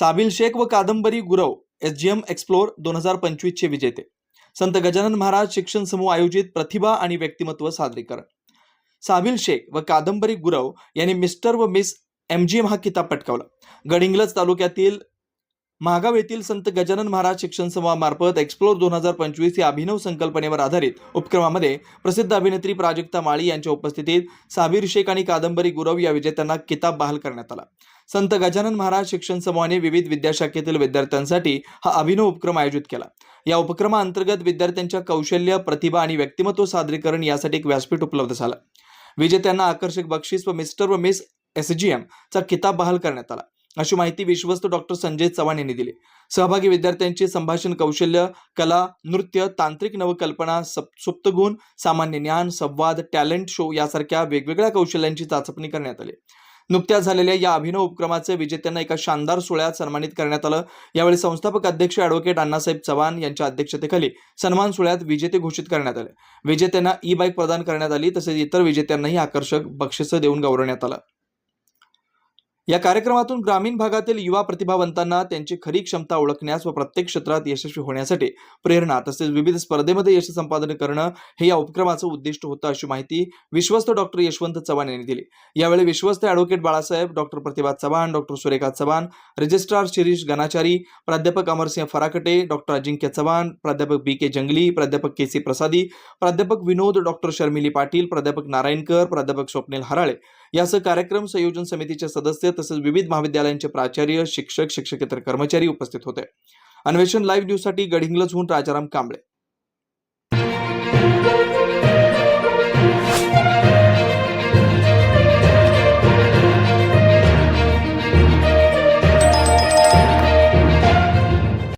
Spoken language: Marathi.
साबिल शेख व Kadambari Gurav S G M explore दोन हजार पंचवीसचे विजेते. संत गजानन महाराज शिक्षण समूह आयोजित प्रतिभा आणि व्यक्तिमत्व सादरीकरण. साबिल शेख व कादंबरी गुरव यांनी मिस्टर व मिस एम जी एम हा किताब पटकावला. गडिंग्लज तालुक्यातील महागाव येथील संत गजानन महाराज शिक्षण समूहामार्फत एक्सप्लोर दोन हजार पंचवीस या अभिनव संकल्पनेवर आधारित उपक्रमामध्ये प्रसिद्ध अभिनेत्री प्राजक्ता माळी यांच्या उपस्थितीत साबीर शेख आणि कादंबरी गुरव या विजेत्यांना किताब बहाल करण्यात आला. संत गजानन महाराज शिक्षण समूहाने विविध विद्याशाखेतील विद्यार्थ्यांसाठी हा अभिनव उपक्रम आयोजित केला. या उपक्रमाअंतर्गत विद्यार्थ्यांच्या कौशल्य प्रतिभा आणि व्यक्तिमत्व सादरीकरण यासाठी एक व्यासपीठ उपलब्ध झालं. विजेत्यांना आकर्षक बक्षीस व मिस्टर व मिस एस जी एमचा किताब बहाल करण्यात आला. अशी माहिती विश्वस्त डॉक्टर संजय चव्हाण यांनी दिली. सहभागी विद्यार्थ्यांचे संभाषण कौशल्य कला नृत्य तांत्रिक नवकल्पना सुप्तगुण सामान्य ज्ञान संवाद टॅलेंट शो यासारख्या वेगवेगळ्या कौशल्यांची चाचपणी करण्यात आली. नुकत्याच झालेल्या या अभिनव उपक्रमाचे विजेत्यांना एका शानदार सोहळ्यात सन्मानित करण्यात आलं. यावेळी संस्थापक अध्यक्ष अॅडव्होकेट अण्णासाहेब चव्हाण यांच्या अध्यक्षतेखाली सन्मान सोहळ्यात विजेते घोषित करण्यात आले. विजेत्यांना ई बाईक प्रदान करण्यात आली तसेच इतर विजेत्यांनाही आकर्षक बक्षिसं देऊन गौरवण्यात आलं. या कार्यक्रमातून ग्रामीण भागातील युवा प्रतिभावंतांना त्यांची खरी क्षमता ओळखण्यास व प्रत्येक क्षेत्रात यशस्वी होण्यासाठी प्रेरणा तसेच विविध स्पर्धेमध्ये यश संपादन करणं हे या उपक्रमाचं उद्दिष्ट होतं अशी माहिती विश्वस्त डॉक्टर यशवंत चव्हाण यांनी दिली. यावेळी विश्वस्त advocate Balasaheb doctor Pratibha Chavan doctor Surekha Chavan registrar Shirish Ganachari प्राध्यापक अमरसिंह फराकटे डॉक्टर अजिंक्य चव्हाण प्राध्यापक बी के जंगली प्राध्यापक के सी प्रसादी प्राध्यापक विनोद डॉक्टर शर्मिली पाटील प्राध्यापक नारायणकर प्राध्यापक स्वप्नील हराळे यासह कार्यक्रम संयोजन समितीचे सदस्य तसेच विविध महाविद्यालयांचे प्राचार्य शिक्षक शिक्षकेतर कर्मचारी उपस्थित होते. अन्वेषण लाईव्ह न्यूजसाठी गडिंग्लजहून राजाराम कांबळे.